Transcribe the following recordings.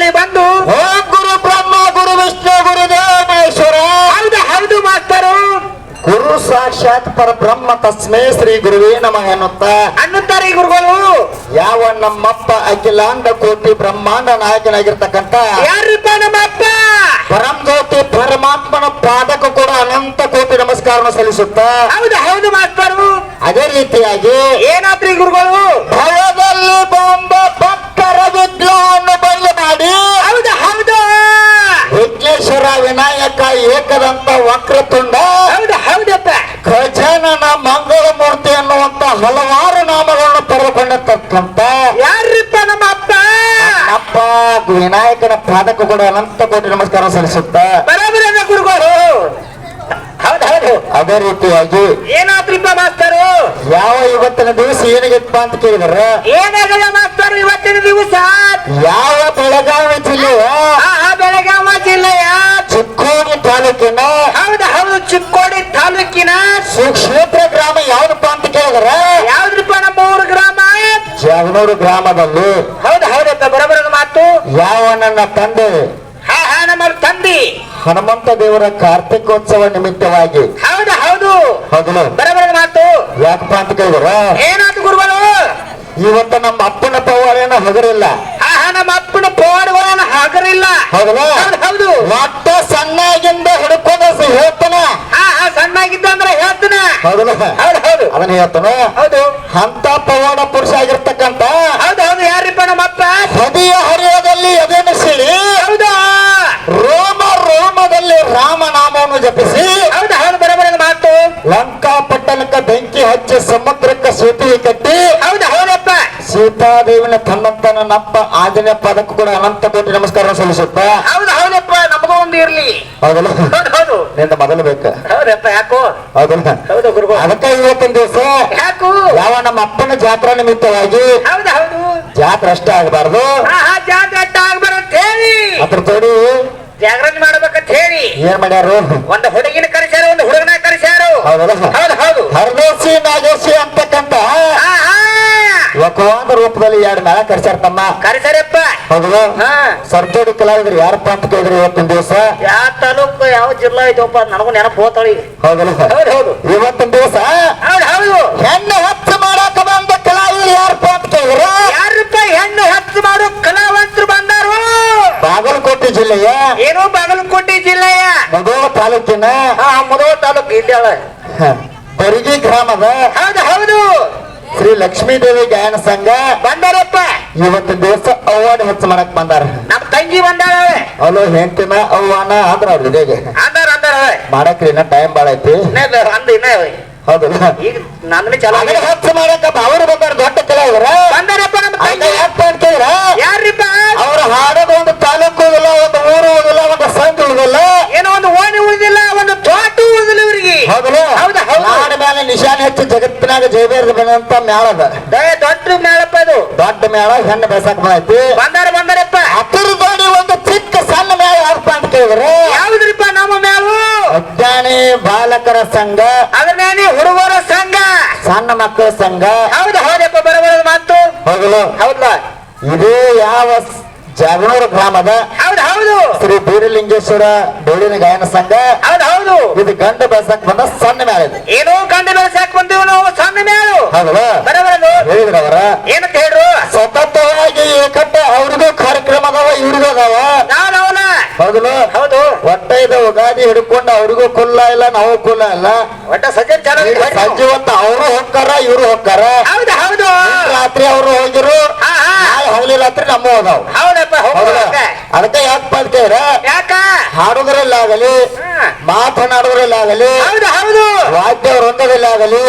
ರೂಪದಲ್ಲಿ ಬಂದು ಓ ಗುರು ಬ್ರಹ್ಮ ಗುರು ವಿಷ್ಣು ಗುರು ದೇವೇಶ್ವರ ಹೌದು ಹೌದು ಮಾಸ್ತರು. ಗುರು ಸಾಕ್ಷಾತ್ ಪರಬ್ರಹ್ಮ ತಸ್ಮೇ ಶ್ರೀ ಗುರುವೇ ನಮಃ ಎನ್ನುತ್ತಾ. ಅನ್ನುತ್ತಾರೆ ಈ ಗುರುಗಳು. ಯಾವ ನಮ್ಮಪ್ಪ ಅಖಿಲಾಂಡ ಕೋಟಿ ಬ್ರಹ್ಮಾಂಡ ನಾಯಕನಾಗಿರ್ತಕ್ಕಂತ ಯಾರಪ್ಪ ನಮ್ಮಪ್ಪ? ಪರಂ ಜ್ಯೋತಿ ಪರಮಾತ್ಮನ ಪಾದಕ ಕೂಡ ಅನಂತ ಕೋಟಿ ನಮಸ್ಕಾರ ಸಲ್ಲಿಸುತ್ತ. ಹೌದು ಹೌದು ಮಾಸ್ತರು. ಅದೇ ರೀತಿಯಾಗಿ ಏನಾದ್ರಿ ಗುರುಗಳು? ಭಯದಲ್ಲಿ ಬಂದ ಭಕ್ತರ ವಿಘ್ನವನ್ನು ಬಯಲು ಮಾಡಿ ಹೌದು ಹೌದು ವಿಘ್ನೇಶ್ವರ ವಿನಾಯಕ ಏಕದಂತ ವಕ್ರತುಂಡ ಹೌದು ಹೌದಪ್ಪ ಗಜಾನನ ಮಂಗಳ ಮೂರ್ತಿ ಅನ್ನುವಂತ ಹಲವಾರು ನಾಮಗಳನ್ನು ಪಡೆದುಕೊಂಡಿರ್ತಕ್ಕಂತ ಯಾರಿಪ್ಪ ನಮ್ಮ ಅಪ್ಪ? ಅಪ್ಪ ವಿನಾಯಕನ ಪಾದಕ ಕೂಡ ಅನಂತ ಕೋಟಿ ನಮಸ್ಕಾರ ಸಲ್ಲಿಸುತ್ತಾ. ಬರೋಬರ ಗುರುಗಳು. ಹೌದು ಅದೇ ರೀತಿಯಾಗಿ ಏನಾದ್ರಿಪ್ಪ ಮಾಸ್ತರು? ಯಾವ ಇವತ್ತಿನ ದಿವಸ ಏನಾಗಿತ್ತಪ್ಪ ಅಂತ ಕೇಳಿದ್ರ? ಏನಾಗಲ್ಲ ಮಾಸ್ತರು ಇವತ್ತಿನ ದಿವಸ? ಯಾವ ಬೆಳಗಾವಿ ಜಿಲ್ಲೆಯ? ಬೆಳಗಾವ ಜಿಲ್ಲೆಯ? ಚಿಕ್ಕೋಡಿ ತಾಲೂಕಿನ? ಹೌದು ಹೌದು ಚಿಕ್ಕೋಡಿ ತಾಲೂಕಿನ. ಸುಕ್ಷೇತ್ರ ಗ್ರಾಮ ಯಾವ್ದಪ್ಪ ಅಂತ ಕೇಳಿದ್ರ? ಯಾವ್ದ್ರಿಪ್ಪ ನಮ್ಮ ಊರು ಗ್ರಾಮ? ಜಗನೂರು ಗ್ರಾಮದಲ್ಲಿ. ಹೌದು ಹೌದಪ್ಪ ಬರಬರದ ಮಾತು? ಯಾವ ನನ್ನ ತಂದಿ? ಹನುಮಂತ ದೇವರ ಕಾರ್ತಿಕೋತ್ಸವ ನಿಮಿತ್ತವಾಗಿ. ಹೌದು ಹೌದು. ಹೌದಲ್ಲ ಬರಬರ ಮಾತು. ಯಾಕಪ್ಪ ಅಂತ ಕೇಳಿದ್ರ ಏನಾಯ್ತು ಗುರುಗಳು? ಇವತ್ತು ನಮ್ಮ ಅಪ್ಪನ ಪವಾಡೇನ ಹಗರಿಲ್ಲ. ಹಾ ಹಾ ನಮ್ಮ ಅಪ್ಪನ ಪವಾಡವನ ಹಗರಿಲ್ಲ. ಹೌದಲ್ಲ ಹೌದು ಹೌದು. ಒಟ್ಟ ಸಣ್ಣಾಗಿಂದ ಹಿಡ್ಕೊಂಡ ಹೇಳ್ತಾನ. ಹಾ ಹಾ ಸಣ್ಣಾಗಿದ್ದ ಅಂದ್ರೆ ಹೇಳ್ತಾನ. ಹೌದಲ್ಲ ಹೌದು ಹೌದು. ಅದನ್ನ ಹೇಳ್ತಾನ? ಹೌದು. ಅಂತ ಪವಾಡ ಪುರುಷ ಆಗಿರ್ತಕ್ಕಂಥ ಹೌದು ಹೌದು ಯಾರಿಪ್ಪ ನಮ್ಮ ಅಪ್ಪ ಹದಿಯ ಹರಿಯದಲ್ಲಿ ಅದೇನು ಸಿಳಿ ಹೌದು ರೋಮ ರೋಮದಲ್ಲಿ ರಾಮನಾಮವನ್ನು ಜಪಿಸಿ. ಹೌದು ಹೌದು ಬರೋಬರದ ಮಾತು. ಲಂಕಾ ಪಟ್ಟಣಕ್ಕೆ ಬೆಂಕಿ ಹಚ್ಚಿ ಸಮುದ್ರಕ್ಕ ಸೇತುವೆ ಕಟ್ಟಿ. ಹೌದು ಹೌದಪ್ಪ. ಸೀತಾದೇವಿನ ತನ್ನಂತನ ನಪ್ಪ ಆಂಜನೇಯ ಪದಕ್ಕೂ ಕೂಡ ಅನಂತ ಕೋಟಿ ನಮಸ್ಕಾರ ಸಲ್ಲಿಸುತ್ತ. ಹೌದು ಹೌದಪ್ಪ ನಮಗೂ ಒಂದು ಇರ್ಲಿ. ಹೌದಲ್ಲ? ಹೌದು ನಿಂದ ಮೊದಲು ಬೇಕು. ಹೌದಪ್ಪ ಯಾಕೋ? ಹೌದಲ್ಲ? ಹೌದು ಗುರುಗಳು ಅದಕ್ಕೆ ಇವತ್ತಿನ ದಿವಸ ಯಾಕೋ? ಯಾವ ನಮ್ಮ ಅಪ್ಪನ ಜಾತ್ರಾ ನಿಮಿತ್ತವಾಗಿ ಹೌದು ಹೌದು. ಜಾತ್ರೆ ಅಷ್ಟೇ ಆಗಬಾರ್ದು. ಜಾತ್ರೆ ಅಡ್ಡ ಆಗ್ಬರತ್ ಹೇಳಿ. ಅದ್ರ ತೋಡಿ ಜಾಗರಣೆ ಮಾಡ್ಬೇಕಂತ ಹೇಳಿ. ಏನ್ ಮಾಡ್ಯಾರು? ಒಂದು ಹುಡುಗಿನ ಕರೆಸ್ಯಾರ ಒಂದು ಹುಡುಗನ ಕರೆಸ್ಯಾರ. ಹೌದು ಹೌದು. ಹರ್ದೋಸಿ ನಾಗೇಶಿ ಅಂತಕ್ಕಂತ? ಆ ಹಾ. ವಕವಾದ ರೂಪದಲ್ಲಿ ಎರಡು ಮೇಳ ಕರ್ಸ್ಯಾರ ತಮ್ಮ. ಕರೆಸ್ಯಾರಪ್ಪ. ಹೌದು ಹಾ. ಸರ್ಜೋಡಿ ಕಲಾವಿದ್ರು ಯಾರಪ್ಪ ಅಂತ ಕೇಳಿದ್ರಿ ಇವತ್ತಿನ ದಿವಸ? ಯಾವ ತಾಲೂಕು ಯಾವ ಜಿಲ್ಲಾ ಐತಪ್ಪ ನನಗೂ ನೆನಪು ಹೋತಾಳಿ ಹೌದಲ್ಲ? ಹೌದು ಹೌದು. ಇವತ್ತಿನ ದಿವಸ? ಹೌದು ಹೌದು. ಹೆಣ್ಣು ಹಚ್ಚ ಮಾಡಾಕ ಬಂದ ಕಲಾವಿದ್ರು ಯಾರಪ್ಪ ಅಂತ ಕೇಳಿದ್ರ ಯಾರಪ್ಪ ಹೆಣ್ಣು ಹತ್ತು ಮಾಡು ಕಲಾವಂತರು ಬಂದಾರು ಬಾಗಲಕೋಟೆ ಜಿಲ್ಲೆಯ ಏನು ಬಾಗಲಕೋಟೆ ಜಿಲ್ಲೆಯ ಮಗೋಳ ತಾಲೂಕಿನ ಹಾ ಮುದೋಳ ತಾಲೂಕು ಹ, ಬರಿಗಿ ಗ್ರಾಮದ ಹೌದು ಹೌದು. ಶ್ರೀ ಲಕ್ಷ್ಮೀದೇವಿ ಗಾಯನ ಸಂಘ ಬಂದಾರಪ್ಪ. ಇವತ್ತು ದಿವಸ ಅವಾರ್ಡ್ ಹೆಚ್ಚು ಮಾಡಕ್ ಬಂದಾರ. ನಮ್ ತಂಗಿ ಬಂದಾಳ ಅಲೋ ಹೆಂಡತಿನ ಅವ್ವಾನ ಅಂದ್ರ ಅವ್ರ ಜೊತೆಗೆ ಅಂದಾರ ಅಂದಾರ. ಮಾಡಕ್ರಿ ಇನ್ನ ಟೈಮ್ ಬಾಳ ಐತಿ. ಅಂದ ಇನ್ನ ಹೌದು. ಈಗ ನಂದನೇ ಚಲೋ ಹೆಚ್ಚು ಮಾಡಕ ಅವರು ಬಂದಾರ ದೊಡ್ಡ ಕಲಾವಿದ್ರ ಬಂದಾರಪ್ಪ ನಮ್ಮ ತಂಗಿ. ಯಾಕಪ್ಪ ಅಂತ ಕೇಳಿದ್ರ ಯಾರಿಪ್ಪ ಅವ್ರ ಹಾಡೋದು ಒಂದು ತಾಲೂಕು ಹೋಗಲ್ಲ ಒಂದು ಊರು ಹೋಗಲ್ಲ ಒಂದು ಸಂಘ ಹೋಗಲ್ಲ. ಏನೋ ಒಂದು ಹೌದಲ್ಲ? ಹೌದು ನಾಡ ಮೇಲೆ ನಿಶಾನೆ ಹೆಚ್ಚು ಜಗತ್ತಿನಾಗ ಜಯಬೇರ್ದು ಬಂದಂತ ಮೇಳದ ದೊಡ್ಡ ಮೇಳಪ್ಪ ಇದು ದೊಡ್ಡ ಮೇಳ ಹೆಣ್ಣು ಬೇಸಾಕ ಬಂದೈತಿ. ಬಂದಾರ ಬಂದಾರಪ್ಪ. ಹತ್ತಿರ ಜೋಡಿ ಒಂದು ಚಿಕ್ಕ ಸಣ್ಣ ಮೇಳ ಯಾವಪ್ಪ ಅಂತ ಕೇಳಿದ್ರೆ? ಯಾವ್ದ್ರಿಪ್ಪ ನಮ್ಮ ಮೇಳು? ಅಜ್ಞಾನಿ ಬಾಲಕರ ಸಂಘ. ಅದ್ರನೇನಿ ಹುಡುಗರ ಸಂಘ. ಸಣ್ಣ ಮಕ್ಕಳ ಸಂಘ. ಹೌದು ಹೌದಪ್ಪ ಬರಬಾರದು ಮಾತು. ಹೌದಲ್ಲ? ಹೌದ ಇದು ಯಾವ ಜಾಗನೂರು ಗ್ರಾಮದ ಹೌದು ಹೌದು. ಶ್ರೀ ಬೀರಲಿಂಗೇಶ್ವರ ಡೋಳಿನ ಗಾಯನ ಸಂಘ. ಹೌದು ಹೌದು. ಇದು ಗಂಡ ಬೆಳಸಕ್ ಬಂದ ಸಣ್ಣ ಮೇಳ ಏನು ಗಂಡು ಬೆಳೆಸಾಕ್ ಬಂದೀವಿ ನಾವು ಸಣ್ಣ ಮೇಳು ಹೌದಾ ಹೇಳಿದ್ರವರ? ಏನಂತ ಹೇಳ್ರು ಸತತವಾಗಿ ಏಕಟ್ಟ ಅವ್ರಿಗೂ ಕಾರ್ಯಕ್ರಮ ಅದಾವ ಇವ್ರಿಗೂ ಅದಾವ? ಹೌದಲ್ಲ? ಹೌದು. ಒಟ್ಟ ಇದು ಉಗಾದಿ ಹಿಡ್ಕೊಂಡು ಅವ್ರಿಗೂ ಕುಲ್ಲ ಇಲ್ಲ ನಾವು ಕುಲ್ಲ ಇಲ್ಲ. ಒಟ್ಟ ಸಜ್ಜನ್ ಚಾಲೂ ಈಗ ಸಂಜೆ ಹೊತ್ತ ಅವರು ಹೋಗ್ತಾರ ಇವ್ರು ಹೋಗ್ತಾರ ಹೌದು ಹೌದು. ರಾತ್ರಿ ಅವರು ಹೋಗಿರು. ಹಾ ಹಾ. ನಾಳೆ ಹಗಲಿ ರಾತ್ರಿ ನಮ್ಮ ಹೋದವು. ಹೌದು ಅದಕ್ಕೆ ಯಾಕ್ ಕೇಳಿದ್ರೆ ಯಾಕ? ಹಾಡುದ್ರಲ್ಲಾಗಲಿ ಹಾ. ಮಾತನಾಡುದ್ರಲ್ಲಾಗಲಿ ಹೌದು ಹೌದು. ವಾದ್ಯ ವೃಂದದಲ್ಲಾಗಲಿ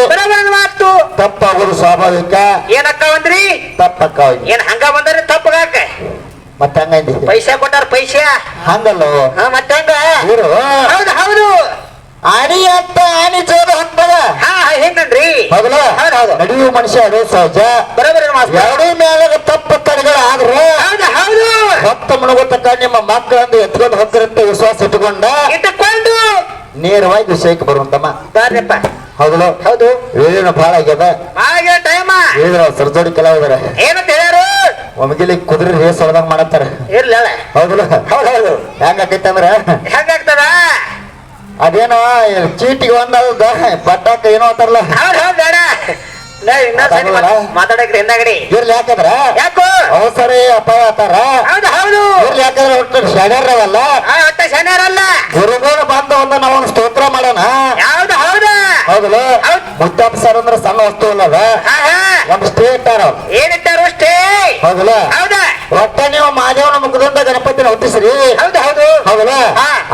ಮಾತು. ತಪ್ಪಾಗೋದು ಸ್ವಾಭಾವಿಕ. ಏನಕ್ಕ ಬಂದ್ರಿ ತಪ್ಪಕ್ಕ ಏನ್ ಹಂಗ ಬಂದ್ರೆ ತಪ್ಪಗಾಕ? ಮತ್ತ ಹಂಗಂದಿ ಪೈಸಾ ಕೊಟ್ಟಾರ ಪೈಸಾ? ಹಂಗಲ್ಲ? ಮತ್ತೆ ಹಂಗ? ಹೌದು ಹೌದು. ಆಣಿ ಅಂತ ಆನಿ ಜೋದ ಹಂಪದ ಹಾ ಹೆಂಗನ್ರಿ ಹೌದಲ್ಲ? ಹೌದು ಹೌದು. ನಡೆಯುವ ಮನುಷ್ಯ ಅದು ಸಹಜ. ಬರೋಬರ ಎರಡೂ ತಡೆಗಳು ಆದ್ರೆ ಹೌದು ಹೌದು. ಭಕ್ತ ಮುಳುಗುತ್ತಕ್ಕ ನಿಮ್ಮ ಮಕ್ಕಳಂದು ಎತ್ಕೊಂಡು ಹೋಗ್ತಿರಂತ ವಿಶ್ವಾಸ ಇಟ್ಟುಕೊಂಡ ಇಟ್ಟುಕೊಂಡು. ನೇರವಾಗಿ ವಿಷಯಕ್ಕೆ ಬರುವಂತಮ್ಮ. ಕಾರ್ಯಪ್ಪ ಹೌದಲ್ಲ? ಹೌದು. ಏನು ಬಹಳ ಆಗ್ಯದ. ಹಾಗೆ ಟೈಮ. ಹೇಳಿದ್ರ ಸರ್ಜೋಡಿ ಕಲಾವಿದರ ಏನಂತ ಹೇಳ್ಯಾರು ಒಮ್ಗಿಲಿ ಕುದುರೆ ರೇಸ್ ಹೊಡೆದಂಗ ಮಾಡತ್ತಾರ. ಇರ್ಲಿ ಹೌದು ಹೌದೌದು ಹೆಂಗಾಕೈತೆ ಅಂದ್ರ ಹೆಂಗಾಗ್ತದ? ಅದೇನೋ ಚೀಟಿಗೆ ಒಂದ್ ಪಟ್ಟಾಕ ಏನೋ ಅಂತಾರಲ್ಲ. ಹೌದು ಹೌದ್ ಬೇಡ. ಮಾತಾಡಕ್ರಿ ಹಿಂದಾಗಡಿ. ಇರ್ಲಿ ಯಾಕಂದ್ರ? ಯಾಕೋ? ಅವಸರ ಅಪಾಯ ಆತಾರ. ಹೌದು ಹೌದು. ಇರ್ಲಿ ಯಾಕಂದ್ರ ಒಟ್ಟು ಗುರುಗಳು ಬಂದ ಒಂದು ನಾವು ಸ್ತೋತ್ರ ಮಾಡೋಣ. ಹೌದು ಹೌದು. ಹೌದಲ್ಲ. ಮುತ್ತಪ್ಪ ಸರ್ ಅಂದ್ರೆ ಸಣ್ಣ ವಸ್ತು ಅಲ್ಲದ? ಒಂದು ಸ್ಟೇ ಇಟ್ಟಾರ. ಏನಿಟ್ಟಾರು ಅಷ್ಟೇ. ಹೌದಲ್ಲ? ಹೌದಾ. ಒಟ್ಟ ನೀವು ಮಾದೇವನ ಮುಖದಿಂದ ಗಣಪತಿನ ಹುಟ್ಟಿಸ್ರಿ ಹೌದ ಹೌದು. ಹೌದಲ್ಲ.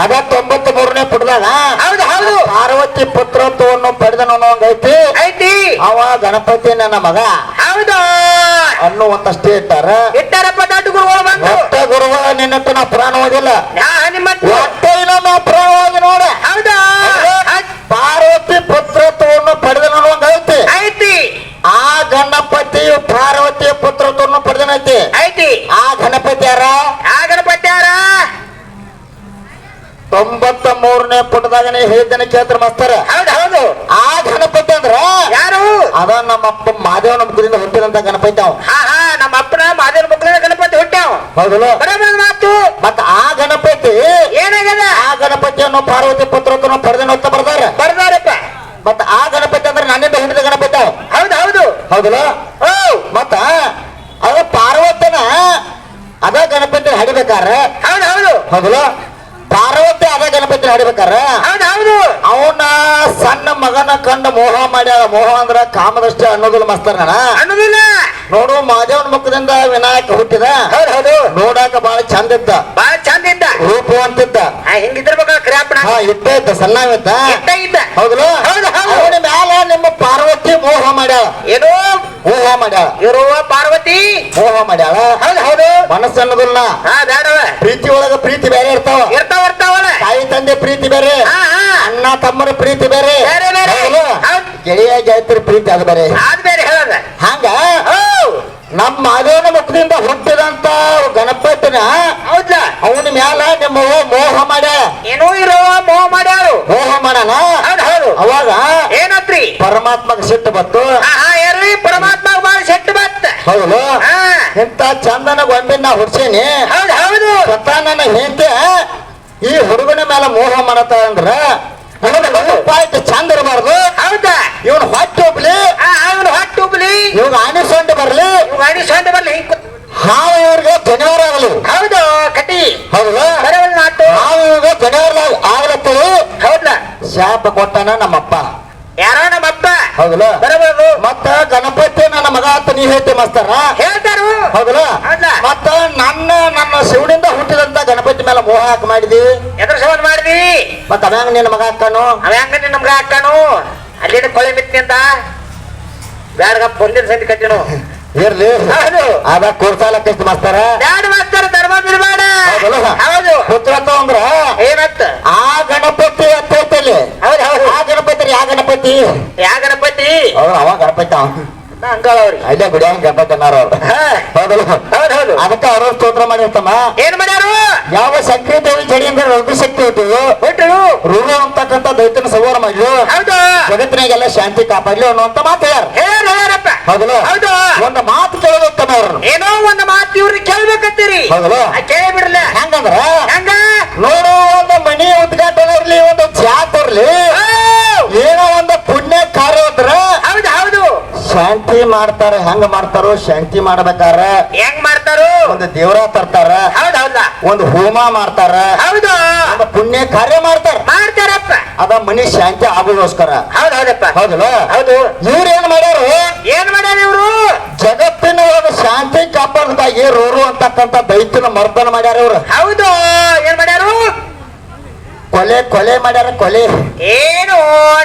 ಅದ ತೊಂಬತ್ ಮೂರನೇ ಪುಟದಾಗ ಹೌದು ಹೌದು. ಪಾರ್ವತಿ ಪುತ್ರತ್ವವನ್ನು ಪಡೆದನು ಐತಿ ಐತಿ. ಅವ ಗಣಪತಿ ನನ್ನ ಮಗ. ಹೌದು. ಅನ್ನುವಂತ ಇಟ್ಟಾರ. ಇಟ್ಟಾರಪ್ಪ ದೊಡ್ಡ ಗುರುಗಳು ಬಂದು ಒಟ್ಟ ಗುರುವ ನಿನ್ನಟ್ಟು ನಾ ಪುರಾಣ ಓದಿಲ್ಲ ಯಾ ನಿಮ್ಮ ಒಟ್ಟ ಇನ್ನೊಮ್ಮೆ ಪುರಾಣ ಓದಿ ನೋಡ ಹೌದಾ ಹೌದ್. ಪಾರ್ವತಿ ಪುತ್ರತ್ವವನ್ನು ಪಡೆದನು ಅನ್ನುವಂಗ ಐತಿ ಐತಿ ಆ ಗಣಪತಿಯು ಪಾರ್ವತಿಯ ಪುತ್ರತ್ವವನ್ನು ಪಡೆದನೈತಿ ಐತಿ ಆ ಗಣಪತಿ ಯಾರ ಆ ಗಣಪತಿ ಯಾರ ತೊಂಬತ್ತ ಮೂರನೇ ಹೇಳಿದ್ದೇನೆ ಕೇಳ್ತಾರೆ ಮಸ್ತಾರ. ಹೌದು ಹೌದು. ಆ ಗಣಪತಿ ಅಂದ್ರ ಯಾರು? ಅದ ನಮ್ಮಪ್ಪ ಮಾದೇವನ ಮುಖದಿಂದ ಹುಟ್ಟಿದಂತ ಗಣಪತಿ ಅವ. ಹಾ ಹಾ ನಮ್ಮ ಅಪ್ಪನ ಮಾದೇವನ ಮಕ್ಕಳ ಗಣಪತಿ ಹುಟ್ಟ್ಯಾವ ಹೌದಲ್ಲ? ಬರೋಬರ ಮಾತು. ಮತ್ತ ಆ ಗಣಪತಿ ಏನಾಗ್ಯದ? ಆ ಗಣಪತಿಯನ್ನು ಪಾರ್ವತಿ ಪುತ್ರ ಪಡೆದನು ಅಂತ ಬರ್ದಾರ. ಬರ್ದಾರಪ್ಪ. ಮತ್ತ ಆ ಗಣಪತಿ ಅಂದ್ರೆ ನನ್ನಿಂದ ಹಿಡಿದ ಗಣಪತಿ ಅವ. ಹೌದು ಹೌದು. ಹೌದಲ್ಲ? ಮತ್ತ ಅದ ಪಾರ್ವತನ ಅದ ಗಣಪತಿ ಹಡಿಬೇಕಾರ ಹೌದು ಹೌದು. ಹೌದಲ್ಲ? ಗಣಪತಿ ಹೌದು ಅವನ ಸಣ್ಣ ಮಗನ ಕಂಡ ಮೋಹ ಮಾಡ್ಯಾಳ. ಮೋಹ ಅಂದ್ರ ಕಾಮದಷ್ಟೇ ಅನ್ನೋದಿಲ್ಲ ಮಸ್ತರ್ ನಾನ. ಅನ್ನೋದಿಲ್ಲ. ನೋಡು ಮಾದೇವನ ಮುಖದಿಂದ ವಿನಾಯಕ ಹುಟ್ಟಿದ. ಹೌದು ಹೌದು. ನೋಡಾಕ ಬಹಳ ಚಂದ ಇದ್ದ. ಬಾಳ ಚಂದ ಇದ್ದ. ರೂಪವಂತಿದ್ದ. ಹಿಂಗಿದ್ರಬೇಕ ಕ್ರಾಪಣ ಹಾ ಇದ್ದ ಇದ್ದ ಸಣ್ಣವಿದ್ದ ಎಟ್ಟ ಇದ್ದ ಹೌದಲ್ಲ? ಹೌದು, ಹೌದು. ಅವನ ಮ್ಯಾಲ ನಿಮ್ಮ ಪಾರ್ವತಿ ಮೋಹ ಮಾಡ್ಯಾಳ. ಏನೋ? ಮೋಹ ಮಾಡ್ಯಾಳ. ಇರುವ ಪಾರ್ವತಿ? ಮೋಹ ಮಾಡ್ಯಾಳ. ಹೌದು ಹೌದು. ಮನಸ್ಸು ಅನ್ನೋದಿಲ್ಲ. ಹಾ ಬೇಡವ ಪ್ರೀತಿ ಒಳಗ ಪ್ರೀತಿ ಬೇರೆ ಇರ್ತಾವ. ಇರ್ತಾವ ಇರ್ತಾವಲ್ಲ ತಾಯಿ ತಂದೆ ಪ್ರೀತಿ ಬೇರೆ. ಅಣ್ಣ ತಮ್ಮರ ಪ್ರೀತಿ ಬೇರೆ. ಗೆಳೆಯ ಗೆಳತಿರ ಪ್ರೀತಿ ಅದು ಬೇರೆ. ಹಂಗ? ನಮ್ಮ ಮಾದೇವನ ಮುಖದಿಂದ ಹುಟ್ಟಿದಂತ ಗಣಪತಿನ ಹೌದಾ ಅವನ ಮ್ಯಾಲ ನಿಮ್ಮ ಮೋಹ ಮಾಡ್ಯಾರ ಏನೋ ಇರೋ ಮೋಹ ಮಾಡ್ಯಾರು ಮೋಹ ಮಾಡಣ ಅವಾಗ ಏನತ್ರಿ? ಪರಮಾತ್ಮಗ ಸಿಟ್ಟು ಬತ್ತು ಪರಮಾತ್ಮ ಬಾಳ ಸೆಟ್ಟು ಬತ್ತ ಹೌದು. ಇಂತ ಚಂದನ ಗೊಂಬೆ ನಾ ಹುಡ್ಸೇನಿ. ಹೌದು ಹೌದು. ಸ್ವತಃ ನನ್ನ ಹೆಂಡತಿ ಈ ಹುಡುಗನ ಮೇಲೆ ಮೋಹ ಮಾಡತ್ತ ಅಂದ್ರ ಪಾಯಿಂಟ್ ಚಂದ ಇರಬಾರ್ದು. ಹೌದಾ? ಇವನ್ ಹೊಟ್ಟೆ ಉಬ್ಲಿ. ಆ ಅವನು ಹೊಟ್ಟು ಉಬ್ಲಿ. ಇವಾಗ ಆನೆ ಸೊಂಡ ಬರ್ಲಿ. ಇವ್ ಆನೆ ಸೊಂಡ ಬರ್ಲಿ ಹಾವು ಇವ್ರಿಗೆ ಜನವರ ಆಗಲಿ. ಹೌದು ಕಟಿ ಹೌದಾ? ಮಾತು ಹಾವು ಇವ್ರಿಗೆ ಜನವರ ಆಗ್ಲತ್ತೇಳಿ ಹೌದ್ಲ ಶಾಪ ಕೊಟ್ಟನ ನಮ್ಮಪ್ಪ. ಯಾರೋ ನಮ್ಮಪ್ಪ ಹೌದಲ್ಲ? ಬರಬಹುದು ಮತ್ತ ಗಣಪತಿ ನನ್ನ ಮಗ ಅಂತ ನೀ ಹೇಳ್ತಿ ಮಾಸ್ತರ? ಹೇಳ್ತಾರು. ಹೌದಲ್ಲ? ಹೌದಾ? ಮತ್ತ ನನ್ನ ನನ್ನ ಶಿವನಿಂದ ಹುಟ್ಟಿದಂತ ಗಣಪತಿ ಮೇಲೆ ಮೋಹ ಹಾಕಿ ಮಾಡಿದಿ? ಎದ್ರ ಸವಾಲ್ ಮಾಡಿದಿ? ಮತ್ತ ಅವಂಗ ನಿನ್ನ ಮಗ ಹಾಕಾನು ಅವ ಹೆಂಗ ಮಗ ಹಾಕಾನು ಅಲ್ಲಿನ ಕೊಳೆ ಮಿತ್ತಿ ಅಂತ? ಬ್ಯಾಡ್ಗ ಪೊಂದಿನ ಸಂತಿ ಕಟ್ಟಿನು? ಇರ್ಲಿ. ಹೌದು. ಅದ ಕಷ್ಟ ಮಸ್ತಾರ. ಬ್ಯಾಡ ಮಾಸ್ತರ ಧರ್ಮ ನಿರ್ಮಾಣ? ಹೌದು. ಪುತ್ರತ್ವ ಅಂದ್ರ? ಏನತ್ತ ಆ ಗಣಪತಿ ಅತ್ತೈತಲ್ಲಿ ಹೌದು ಹೌದು. ಆ ಗಣಪತಿ ಯಾ ಗಣಪತಿ? ಯಾ ಗಣಪತಿ? ಹೌದು ಅವ ಗಣಪತಿ ಅವ. ಅಂಗಳ ಅವ್ರಿ. ಅಲ್ಲೇ ಗುಡಿ ಗಣಪತಿ ಅನ್ನಾರ ಅವ್ರು. ಹೌದಲ್ಲ? ಹೌದು ಹೌದು. ಅದಕ್ಕೆ ಅವ್ರ ಸ್ತೋತ್ರ ಮಾಡಿರ್ತಮ್ಮ ಏನ್ ಮಾಡ್ಯಾರು? ಯಾವ ಶಕ್ತಿ ದೇವಿ ಅಂದ್ರೆ ರಘು ಶಕ್ತಿ ಹುಟ್ಟಿದ್ರು ಬಿಟ್ಟರು ಋಣ ಅಂತಕ್ಕಂಥ ದೈತನ ಸಂಹಾರ ಮಾಡಿದ್ರು ಹೌದು. ಜಗತ್ತಿನಾಗೆಲ್ಲ ಶಾಂತಿ ಕಾಪಾಡ್ಲಿ ಅನ್ನುವಂತ ಮಾತು ಹೇಳ್ಯಾರ. ಹೌದಲ್ಲ? ಹೌದು. ಮಾತು ಕೇಳೋದು ಉತ್ತಮ ಅವ್ರನ್ನ ಏನೋ ಒಂದ್ ಮಾತು ಇವ್ರಿ ಕೇಳ್ಬೇಕಂತೀರಿ. ಹೌದಲ್ಲ? ಕೇಳಿ ಬಿಡ್ಲ. ಹೆಂಗಂದ್ರ? ಹೆಂಗ? ನೋಡು ಒಂದು ಮನಿ ಉದ್ಘಾಟನೆ ಇರ್ಲಿ ಒಂದು ಜಾತ್ ಇರ್ಲಿ! ಏನೋ ಒಂದು ಪುಣ್ಯ ಕಾರ್ಯ ಇದ್ರ ಹೌದು ಹೌದು. ಶಾಂತಿ ಮಾಡ್ತಾರ. ಹೆಂಗ್ ಮಾಡ್ತಾರೋ ಶಾಂತಿ ಮಾಡ್ಬೇಕಾರ ಹೆಂಗ್ ಮಾಡ್ತಾರೋ? ಒಂದು ದೇವ್ರ ತರ್ತಾರ. ಹೌದ ಹೌದಾ. ಒಂದು ಹೋಮ ಮಾಡ್ತಾರ. ಹೌದು. ಒಂದು ಪುಣ್ಯ ಕಾರ್ಯ ಮಾಡ್ತಾರ. ಮಾಡ್ತಾರಪ್ಪ. ಅದ ಮನಿ ಶಾಂತಿ ಆಗೋದೋಸ್ಕರ. ಹೌದ ಹೌದಪ್ಪ. ಹೌದಲ್ಲ? ಹೌದು. ಇವ್ರು ಏನ್ ಮಾಡ್ಯಾರ? ಏನ್ ಮಾಡ್ಯಾರ ಇವ್ರು? ಒಂದು ಶಾಂತಿ ಕಾಪಾಡದಾಗಿ ರೋರು ಅಂತಕ್ಕಂತ ದೈತ್ಯನ ಮರ್ದನ ಮಾಡ್ಯಾರ ಇವ್ರು. ಹೌದು ಏನ್ ಮಾಡ್ಯಾರು? ಕೊಲೆ ಕೊಲೆ ಮಾಡ್ಯಾರ ಕೊಲೆ. ಏನು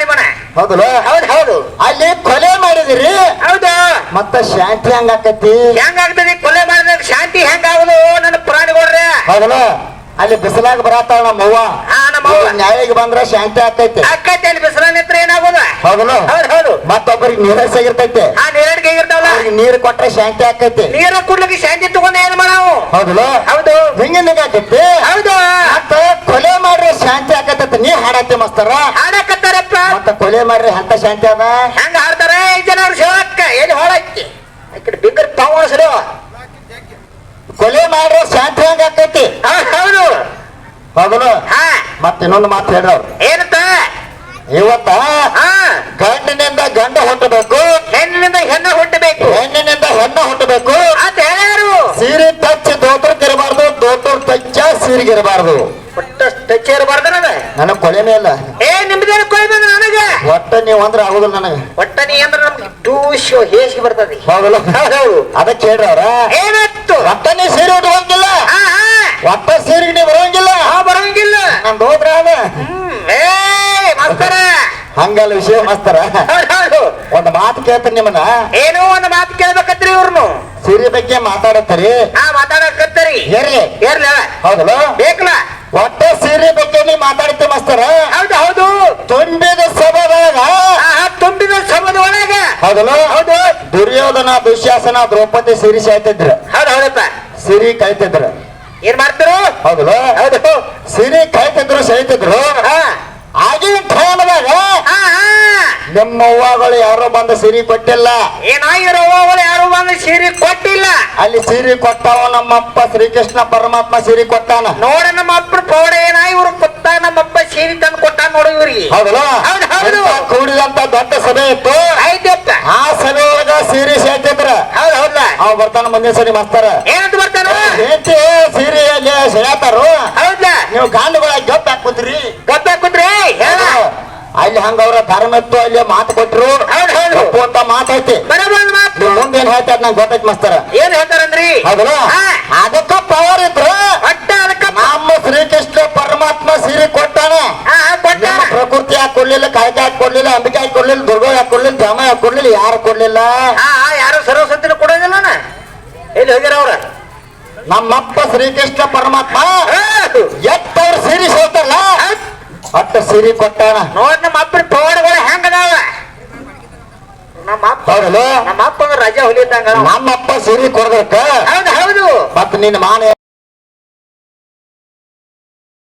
ನಿಮ್ಮನ ಹೌದಲ್ಲ? ಹೌದು ಹೌದು. ಅಲ್ಲಿ ಕೊಲೆ ಮಾಡಿದಿರಿ. ಹೌದು. ಮತ್ತ ಶಾಂತಿ ಹಂಗಾಕತಿ ಹೆಂಗಾಗ್ತದೆ ಕೊಲೆ ಮಾಡಿದಾಗ ಶಾಂತಿ ಹೆಂಗಾಗುದು ನನ್ನ ಪ್ರಾಣಿಗಳ್ರೆ? ಹೌದಲ್ಲ? ಅಲ್ಲಿ ಬಿಸಿಲಾಗ ಬರತ್ತಾಳ ನಮ್ಮವ್ವ. ಆ ನಮ್ಮವ್ವ. ನ್ಯಾಯಿಗೆ ಬಂದ್ರೆ ಶಾಂತಿ ಆಕೈತಿ. ಆಕೈತಿ ಅಲ್ಲಿ ಬಿಸಿಲಾಗ ನಿತ್ರ ಏನಾಗೋದ? ಹೌದಲ್ಲ? ಹೌದು ನೀರಸ ಇರ್ತೈತೆ ಆ ನೀರಡಿಗೆ ಇರ್ತಾವಲ್ಲ? ಅವ್ರಿಗೆ ನೀರು ಕೊಟ್ರೆ ಶಾಂತಿ ಆಕೈತಿ ನೀರು ಕುಡ್ಲಿಕ್ಕೆ ಶಾಂತಿ ತಗೊಂಡ ಏನ್ ಮಾಡಾವು? ಹೌದಲ್ಲ? ಹೌದು. ಹಿಂಗೆ ಆಕೈತಿ ಹೌದು. ಮತ್ತ ಕೊಲೆ ಮಾಡ್ರೆ ಶಾಂತಿ ಆಕತ್ತೈತಿ ನೀ ಹಾಡತ್ತೆ ಮಸ್ತರ. ಹಾಡಕತ್ತಾರಪ್ಪ. ಮತ್ತ ಕೊಲೆ ಮಾಡ್ರೆ ಅಂತ ಶಾಂತಿ ಅದ? ಹೆಂಗ ಹಾಡ್ತಾರ? ಐದ್ ಜನ ಅವ್ರು ಶಿವಕ್ಕ ಎಲ್ಲಿ ಹೊಳಕ್ಕೆ ಆ ಕಡೆ ಕೊಲೆ ಮಾಡ್ರೆ ಶಾಂತಿ ಹೆಂಗ ಆಕೈತಿ ಹೌದ್. ಹೌದು ಹೌದಲ್ಲ? ಹಾ. ಮತ್ತ ಇನ್ನೊಂದು ಮಾತು ಹೇಳ್ರವ್ರು ಏನಂತ ಇವತ್ತ ಗಂಡಿನಿಂದ ಗಂಡ ಹುಟ್ಟಬೇಕು. ಹೆಣ್ಣಿನಿಂದ ಹೆಣ್ಣ ಹುಟ್ಟಬೇಕು. ಹೆಣ್ಣಿನಿಂದ ಹೆಣ್ಣ ಹುಟ್ಟಬೇಕು. ಅಂತ ಹೇಳ್ಯಾರು. ಸೀರೆ ತಚ್ಚ ದೋತ್ರಕ್ಕಿರಬಾರ್ದು ದೋತ್ರ ಸೀರೆಗೆ ಇರಬಾರ್ದು ಒಟ್ಟ ಟಚ್ ಇರಬಾರ್ದ ನನಗ್? ಕೊಳೆನೇ ಇಲ್ಲ. ಏ ನಿಮ್ದೇನು ಕೊಳೆ ನನಗೆ ನನಗ? ಒಟ್ಟ ನೀವು ಅಂದ್ರೆ ಆಗುದಿಲ್ಲ ನನಗೆ. ಒಟ್ಟ ನೀ ಅಂದ್ರೆ ನಮ್ಗೆ ಟೂಶ್ ಹೇಸಿ ಬರ್ತದೆ. ಹೌದಲ್ಲ? ಹೌದು ಅದಕ್ಕೆ ಹೇಳ್ರಿ ಅವ್ರ. ಏನಾಯ್ತು ಒಟ್ಟ ನೀ ಸೀರೆ ಉಟ್ಕೊಂಗಿಲ್ಲ ಒಟ್ಟ ಸೀರೆಗೆ ನೀವು ಬರೋಂಗಿಲ್ಲ. ಹಾ ಬರಂಗಿಲ್ಲ. ನಂದು ಹೋದ್ರ ಅದ. ಹಂಗಲ್ಲ ವಿಷಯ ಮಾಸ್ತರ. ಒಂದ್ ಮಾತು ಕೇಳ್ತೀನಿ ನಿಮ್ಮನ್ನ. ಏನೋ ಒಂದ್ ಮಾತು ಕೇಳ್ಬೇಕತ್ರಿ ಇವ್ರನು. ಸಿರಿ ಬಗ್ಗೆ ಮಾತಾಡತ್ತರಿ. ಹಾ ಮಾತಾಡಕತ್ತರಿ. ಏರ್ಲಿ ಏರ್ಲ ಹೌದಲ್ಲ? ಬೇಕಲ್ಲ? ಒಟ್ಟ ಸೀರೆ ಬಗ್ಗೆ ನೀ ಮಾತಾಡ್ತೀವಿ ಮಾಸ್ತರ. ಹೌದು ಹೌದು. ತುಂಬಿದ ಸಭದೊಳಗ ತುಂಬಿದ ಸಭದ ಒಳಗ. ಹೌದಲ್ಲ? ಹೌದು. ದುರ್ಯೋಧನ ದುಶ್ಯಾಸನ ದ್ರೌಪದಿ ಸಿರಿ ಸಾಯ್ತಿದ್ರು. ಹೌದು ಹೌದಪ್ಪ. ಸಿರಿ ಕಾಯ್ತಿದ್ರು. ಏನ್ ಮಾಡ್ತಿರು? ಹೌದಲ್ಲ? ಹೌದು. ಸಿರಿ ಕಾಯ್ತಿದ್ರು ಸಹಿತಿದ್ರು ಹಾ ಆಗಿನ ಟೈಮ್ದಾಗ ಹಾ ಹಾ ನಿಮ್ಮ ಯಾರು ಬಂದು ಸಿರಿ ಕೊಟ್ಟಿಲ್ಲ. ಏನಾಗಿರೋ ಅವಳು ಯಾರು ಬಂದು ಸಿರಿ ಕೊಟ್ಟಿಲ್ಲ? ಅಲ್ಲಿ ಸಿರಿ ಕೊಟ್ಟವ ನಮ್ಮಪ್ಪ ಶ್ರೀಕೃಷ್ಣ ಪರಮಾತ್ಮ ಸಿರಿ ಕೊಟ್ಟಾನ. ನೋಡ ನಮ್ಮ ಅಪ್ಪನ ಪೌಡ ಏನ ಇವ್ರು ಕೊತ್ತ ನಮ್ಮಪ್ಪ ಸಿರಿ ತಂದು ಕೊಟ್ಟ ನೋಡು ಇವ್ರಿಗೆ. ಹೌದಲ್ಲ? ಹೌದು, ಹೌದು. ಇಂಥ ಕೂಡಿದಂತ ದೊಡ್ಡ ಸಭೆ ಇತ್ತು. ಆಯ್ತಪ್ಪ. ಆ ಸಭೆ ಒಳಗ ಸೀರೆ ಸೇತಿದ್ರ ಹೌದು ಹೌದಾ. ಅವ್ ಬರ್ತಾನ ಮುಂದಿನ ಸರಿ ಮಾಸ್ತಾರ. ಏನಂತ ಬರ್ತಾನ? ಸಿರಿ ಸೇತಾರು ಹೌದಾ? ನೀವು ಗಾಂಡುಗಳ ಗಪ್ ಹಾಕುದ್ರಿ ಗೊತ್ತಾಕುದ್ರಿ ಹೇಳ ಅಲ್ಲಿ ಹಂಗ ಅವ್ರ ಧರ್ಮ ಇತ್ತು ಅಲ್ಲಿ ಮಾತು ಕೊಟ್ರು. ತಪ್ಪು ಅಂತ ಮಾತೈತಿ. ಮುಂದೆ ಏನ್ ಹೇಳ್ತಾರ ನಂಗೆ ಗೊತ್ತೈತಿ ಮಾಸ್ತಾರ. ಏನ್ ಹೇಳ್ತಾರಂದ್ರಿ? ಹೌದಲ್ಲ. ಅದಕ್ಕ ಪವರ್ ಇದ್ರು. ನಮ್ಮ ಶ್ರೀಕೃಷ್ಣ ಪರಮಾತ್ಮ ಸಿರಿ ಕೊಟ್ಟಾನೆ. ಪ್ರಕೃತಿ ಯಾಕೆ ಕೊಡ್ಲಿಲ್ಲ ಕಾಯ್ದೆ ಯಾಕೆ ಕೊಡ್ಲಿಲ್ಲ ಅಂಬಿಕೆ ಯಾಕೆ ಕೊಡ್ಲಿಲ್ಲ ದುರ್ಗ ಯಾಕೆ ಕೊಡ್ಲಿಲ್ಲ ಧರ್ಮ ಯಾಕೆ ಕೊಡ್ಲಿಲ್ಲ ಯಾರು ಕೊಡ್ಲಿಲ್ಲ? ಯಾರು ಸರ್ವಸತ್ತಿನ ಕೊಡೋದಿಲ್ಲ ಎಲ್ಲಿ ಹೋಗ್ಯಾರ ಅವ್ರ? ನಮ್ಮಪ್ಪ ಶ್ರೀಕೃಷ್ಣ ಪರಮಾತ್ಮ ಎತ್ತವ್ರ ಸೀರೆ ಸೋತಲ್ಲ? ಹೌದ್. ಸಿರಿ ಕೊಟ್ಟಾನ ನೋಡ್ ನಮ್ಮ ಅಪ್ಪನ ಪವಾಡಗಳು ಹೆಂಗದಾವ? ನಮ್ಮ ಅಪ್ಪ ಹೌದಲ್ಲ? ನಮ್ಮ ಅಪ್ಪ ರಜಾ ಹೊಲಿದಂಗ ನಮ್ಮ ಅಪ್ಪ ಸಿರಿ ಕೊಡದಕ್ಕ? ಹೌದು ಹೌದು. ಮತ್ತ ನಿನ್ನ ಮಾನ